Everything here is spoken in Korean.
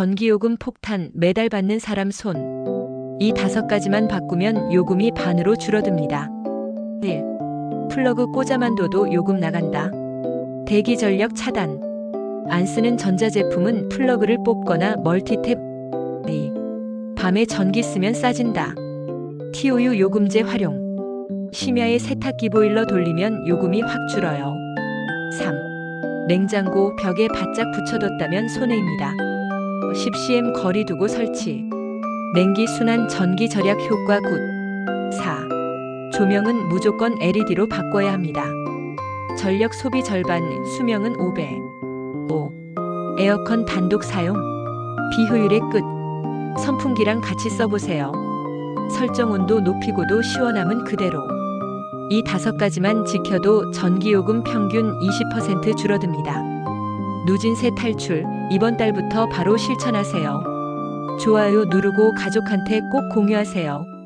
전기요금 폭탄 매달 받는 사람 손. 이 다섯 가지만 바꾸면 요금이 반으로 줄어듭니다. 1. 플러그 꽂아만 둬도 요금 나간다. 대기 전력 차단. 안 쓰는 전자제품은 플러그를 뽑거나 멀티탭. 2. 밤에 전기 쓰면 싸진다. TOU 요금제 활용. 심야에 세탁기 보일러 돌리면 요금이 확 줄어요. 3. 냉장고 벽에 바짝 붙여뒀다면 손해입니다. 10cm 거리 두고 설치. 냉기 순환 전기 절약 효과 굿. 4. 조명은 무조건 LED로 바꿔야 합니다. 전력 소비 절반, 수명은 5배. 5. 에어컨 단독 사용. 비효율의 끝. 선풍기랑 같이 써보세요. 설정 온도 높이고도 시원함은 그대로. 이 다섯 가지만 지켜도 전기요금 평균 20% 줄어듭니다. 누진세 탈출, 이번 달부터 바로 실천하세요. 좋아요 누르고 가족한테 꼭 공유하세요.